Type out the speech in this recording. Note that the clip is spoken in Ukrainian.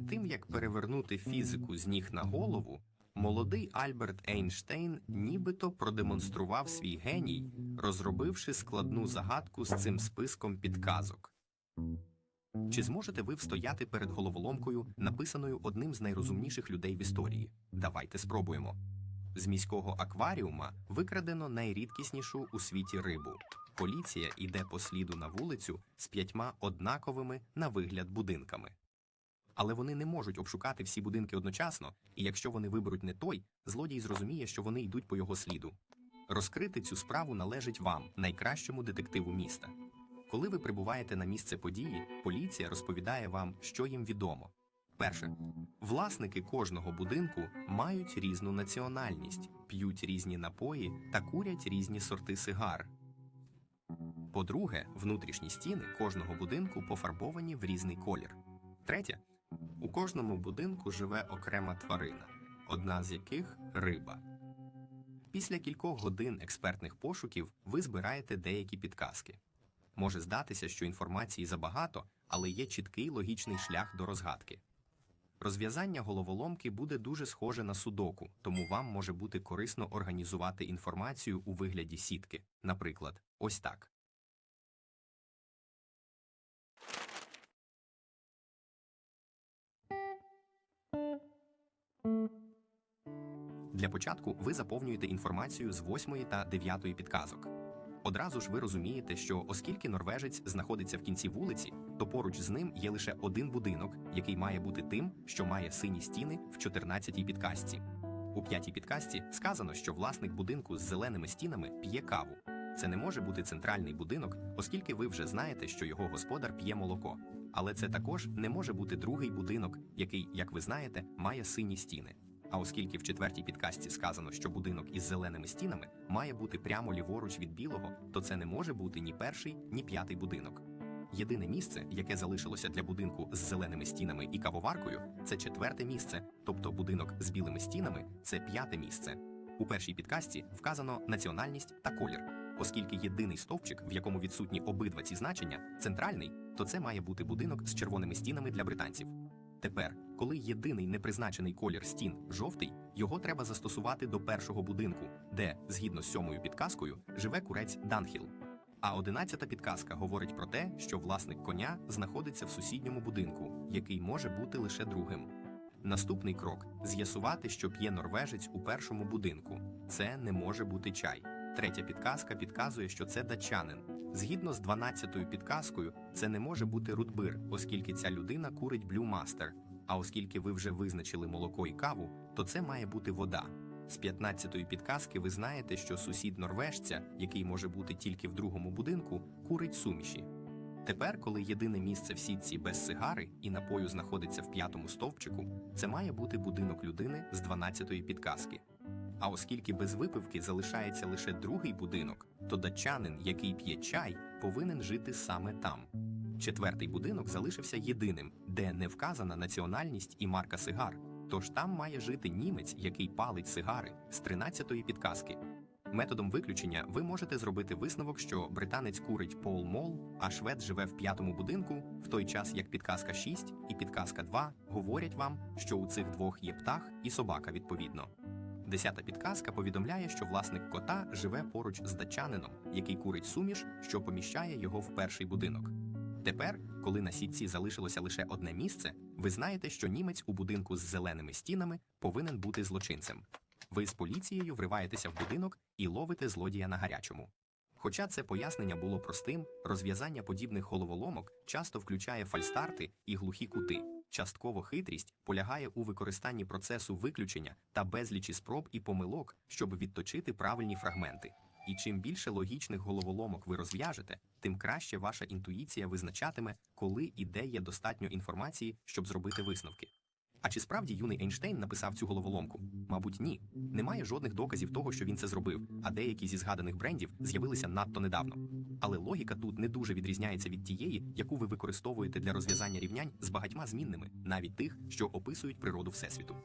Перед тим як перевернути фізику з ніг на голову, молодий Альберт Ейнштейн нібито продемонстрував свій геній, розробивши складну загадку з цим списком підказок. Чи зможете ви встояти перед головоломкою, написаною одним з найрозумніших людей в історії? Давайте спробуємо. З міського акваріума викрадено найрідкіснішу у світі рибу. Поліція йде по сліду на вулицю з п'ятьма однаковими на вигляд будинками. Але вони не можуть обшукати всі будинки одночасно, і якщо вони виберуть не той, злодій зрозуміє, що вони йдуть по його сліду. Розкрити цю справу належить вам, найкращому детективу міста. Коли ви прибуваєте на місце події, поліція розповідає вам, що їм відомо. Перше, власники кожного будинку мають різну національність, п'ють різні напої та курять різні сорти сигар. По-друге, внутрішні стіни кожного будинку пофарбовані в різний колір. Третє, у кожному будинку живе окрема тварина, одна з яких риба. Після кількох годин експертних пошуків ви збираєте деякі підказки. Може здатися, що інформації забагато, але є чіткий логічний шлях до розгадки. Розв'язання головоломки буде дуже схоже на судоку, тому вам може бути корисно організувати інформацію у вигляді сітки. Наприклад, ось так. Для початку ви заповнюєте інформацію з 8 та 9 підказок. Одразу ж ви розумієте, що оскільки норвежець знаходиться в кінці вулиці, то поруч з ним є лише один будинок, який має бути тим, що має сині стіни в 14-й підказці. У п'ятій підказці сказано, що власник будинку з зеленими стінами п'є каву. Це не може бути центральний будинок, оскільки ви вже знаєте, що його господар п'є молоко. Але це також не може бути другий будинок, який, як ви знаєте, має сині стіни. А оскільки в четвертій підкасті сказано, що будинок із зеленими стінами має бути прямо ліворуч від білого, то це не може бути ні перший, ні п'ятий будинок. Єдине місце, яке залишилося для будинку з зеленими стінами і кавоваркою, це четверте місце, тобто будинок з білими стінами це п'яте місце. У першій підкасті вказано національність та колір. Оскільки єдиний стовпчик, в якому відсутні обидва ці значення, центральний, то це має бути будинок з червоними стінами для британців. Тепер, коли єдиний непризначений колір стін жовтий, його треба застосувати до першого будинку, де, згідно з сьомою підказкою, живе курець Данхіл. А одинадцята підказка говорить про те, що власник коня знаходиться в сусідньому будинку, який може бути лише другим. Наступний крок з'ясувати, що п'є норвежець у першому будинку. Це не може бути чай. Третя підказка підказує, що це датчанин. Згідно з 12-ю підказкою, це не може бути рудбир, оскільки ця людина курить блюмастер. А оскільки ви вже визначили молоко і каву, то це має бути вода. З 15-ї підказки ви знаєте, що сусід норвежця, який може бути тільки в другому будинку, курить суміші. Тепер, коли єдине місце в сітці без сигари і напою знаходиться в п'ятому стовпчику, це має бути будинок людини з 12-ї підказки. А оскільки без випивки залишається лише другий будинок, то датчанин, який п'є чай, повинен жити саме там. Четвертий будинок залишився єдиним, де не вказана національність і марка сигар. Тож там має жити німець, який палить сигари з 13-ї підказки. Методом виключення ви можете зробити висновок, що британець курить Пол Мол, а швед живе в п'ятому будинку, в той час як підказка 6 і підказка 2 говорять вам, що у цих двох є птах і собака відповідно. Десята підказка повідомляє, що власник кота живе поруч з датчанином, який курить суміш, що поміщає його в перший будинок. Тепер, коли на сітці залишилося лише одне місце, ви знаєте, що німець у будинку з зеленими стінами повинен бути злочинцем. Ви з поліцією вриваєтеся в будинок і ловите злодія на гарячому. Хоча це пояснення було простим, розв'язання подібних головоломок часто включає фальстарти і глухі кути. Частково хитрість полягає у використанні процесу виключення та безлічі спроб і помилок, щоб відточити правильні фрагменти. І чим більше логічних головоломок ви розв'яжете, тим краще ваша інтуїція визначатиме, коли і де є достатньо інформації, щоб зробити висновки. А чи справді юний Ейнштейн написав цю головоломку? Мабуть, ні. Немає жодних доказів того, що він це зробив, а деякі зі згаданих брендів з'явилися надто недавно. Але логіка тут не дуже відрізняється від тієї, яку ви використовуєте для розв'язання рівнянь з багатьма змінними, навіть тих, що описують природу Всесвіту.